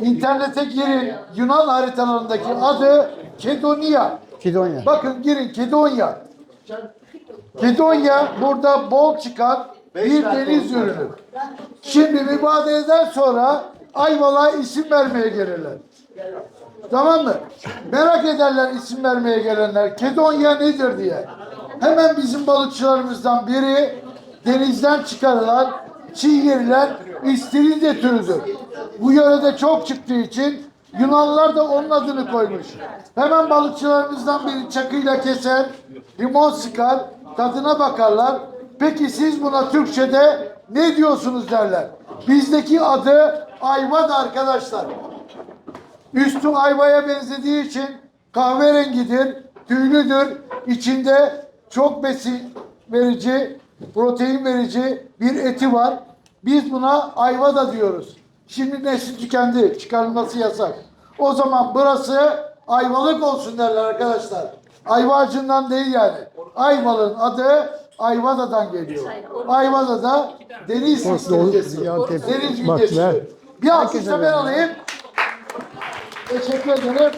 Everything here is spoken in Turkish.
İnternete girin. Yunan haritalarındaki adı Kedonya. Kidonya. Bakın girin Kedonya. Kedonya burada bol çıkan bir deniz ürünü. Şimdi mübadeleden sonra Ayvalık'a isim vermeye gelirler. Tamam mı? Merak ederler isim vermeye gelenler. Kedonya nedir diye. Hemen bizim balıkçılarımızdan biri denizden çıkarılan çiğ yerilen istiridye türüdür. Bu yörede çok çıktığı için Yunanlılar da onun adını koymuş. Hemen balıkçılarımızdan biri çakıyla keser, limon sıkar, tadına bakarlar. Peki siz buna Türkçe'de ne diyorsunuz derler. Bizdeki adı ayvadı arkadaşlar. Üstü ayvaya benzediği için kahverengidir, tüylüdür. İçinde çok besin verici, protein verici bir eti var. Biz buna ayva da diyoruz. Şimdi nesli tükendi, çıkarılması yasak. O zaman burası ayvalık olsun derler arkadaşlar. Ayva ağacından değil yani. Ayvalık'ın adı Ayvada'dan geliyor. Ayvada da deniz tepki. Deniz ver. Bir alkış Herkese da ben alayım. Teşekkür ederim.